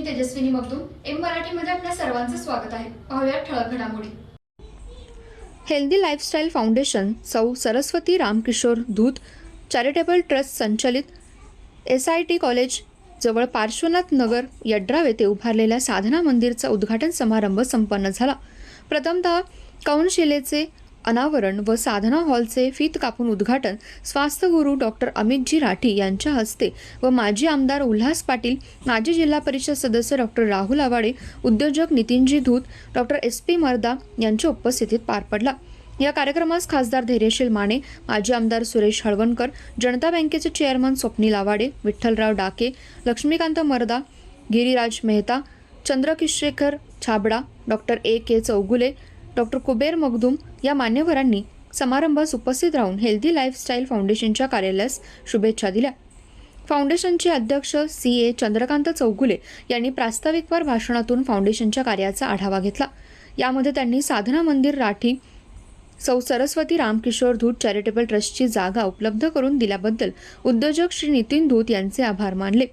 मी Tejaswini Magdum M मराठीमध्ये आपल्या सर्वांचं स्वागत आहे. पाहूया ठळक घडामोडी. Healthy lifestyle foundation Sau Saraswati Ramkishor Dhoot charitable trust संचलित एस आय टी कॉलेज जवळ पार्श्वनाथ नगर यड्राव येथे उभारलेल्या साधना मंदिरचा उद्घाटन समारंभ संपन्न झाला. प्रथमतः कौनशिलेचे अनावरण व साधना हॉलचे फीत कापून उद्घाटन स्वास्थ्यगुरू डॉक्टर अमितजी राठी यांच्या हस्ते व माजी आमदार उल्हास पाटील माजी जिल्हा परिषद सदस्य डॉक्टर राहुल आवाडे उद्योजक Nitin ji Dhoot doctor S P Marda यांच्या उपस्थितीत पार पडला. या कार्यक्रमास खासदार धैर्यशील माने माजी आमदार सुरेश हळवणकर जनता बँकेचे chairman Swapnil Awade Vitthalrao Dake Laxmikant Marda Giriraj Mehta Chandrashekhar Chhabda doctor A K Chougule doctor Kuber Magdum या मान्यवरांनी समारंभास उपस्थित राहून हेल्दी लाईफस्टाईल फाउंडेशनच्या कार्यालयास शुभेच्छा दिल्या. फाउंडेशनचे अध्यक्ष सी ए चंद्रकांत चौगुले यांनी प्रास्ताविकवार भाषणातून फाउंडेशनच्या कार्याचा आढावा घेतला. यामध्ये त्यांनी साधना मंदिर राठी सौ सरस्वती रामकिशोर धूत चॅरिटेबल ट्रस्टची जागा उपलब्ध करून दिल्याबद्दल उद्योजक श्री नितीन धूत यांचे आभार मानले.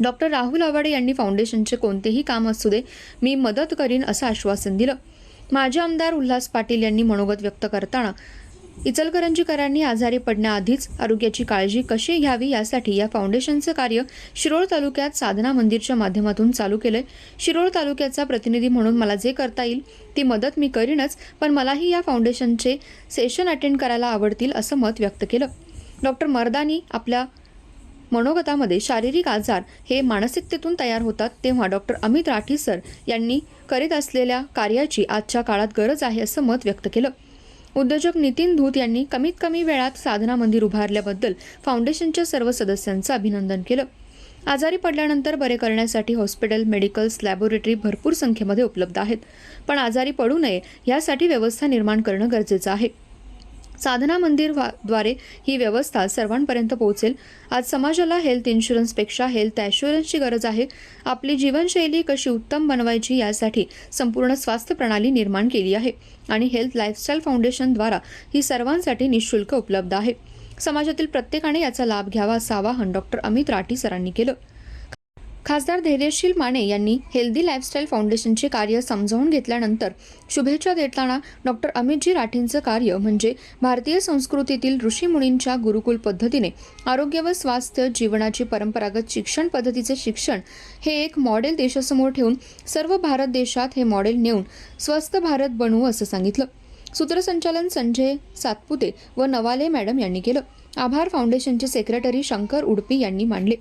डॉक्टर राहुल आवाडे यांनी फाउंडेशनचे कोणतेही काम असू दे मी मदत करीन असं आश्वासन दिलं. माजी आमदार उल्हास पाटील यांनी मनोगत व्यक्त करताना इचलकरंजीकरांनी आजारी पडण्याआधीच आरोग्याची काळजी कशी घ्यावी यासाठी या फाउंडेशनचं कार्य शिरोळ तालुक्यात साधना मंदिरच्या माध्यमातून चालू केलंय. शिरोळ तालुक्याचा प्रतिनिधी म्हणून मला जे करता येईल ती मदत मी करीनच पण मलाही या फाउंडेशनचे सेशन अटेंड करायला आवडतील असं मत व्यक्त केलं. डॉक्टर मर्दानी आपल्या मनोगतामध्ये शारीरिक आजार हे मानसिकतेतून तयार होतात तेव्हा डॉक्टर अमित राठी सर यांनी करीत असलेल्या कार्याची आजच्या काळात गरज आहे असं मत व्यक्त केलं. उद्योजक नितीन धूत यांनी कमीत कमी वेळात साधना मंदिर उभारल्याबद्दल फाउंडेशनच्या सर्व सदस्यांचं अभिनंदन केलं. आजारी पडल्यानंतर बरे करण्यासाठी हॉस्पिटल मेडिकल्स लॅबोरेटरी भरपूर संख्येमध्ये उपलब्ध आहेत. पण आजारी पडू नये यासाठी व्यवस्था निर्माण करणं गरजेचं आहे. साधना मंदिरद्वारे ही व्यवस्था सर्वांपर्यंत पोहोचेल. आज समाजाला हेल्थ इन्शुरन्सपेक्षा हेल्थ ॲश्युरन्सची गरज आहे. आपली जीवनशैली कशी उत्तम बनवायची यासाठी संपूर्ण स्वास्थ्य प्रणाली निर्माण केली आहे आणि हेल्थ लाईफस्टाईल फाउंडेशनद्वारा ही सर्वांसाठी निशुल्क उपलब्ध आहे. समाजातील प्रत्येकाने याचा लाभ घ्यावा असं आवाहन डॉक्टर अमित राठी सरांनी केलं. खासदार धैर्यशील माने यांनी हेल्दी लाईफस्टाईल फाउंडेशनचे कार्य समजावून घेतल्यानंतर शुभेच्छा देताना डॉक्टर अमितजी राठींचं कार्य म्हणजे भारतीय संस्कृतीतील ऋषीमुनींच्या गुरुकुल पद्धतीने आरोग्य व स्वास्थ्य जीवनाची परंपरागत शिक्षण पद्धतीचे शिक्षण हे एक मॉडेल देशासमोर ठेवून सर्व भारत देशात हे मॉडेल नेऊन स्वस्थ भारत बनवू असं सांगितलं. सूत्रसंचालन संजय सातपुते व नवाले मॅडम यांनी केलं. आभार फाउंडेशनचे सेक्रेटरी शंकर उडपी यांनी मांडले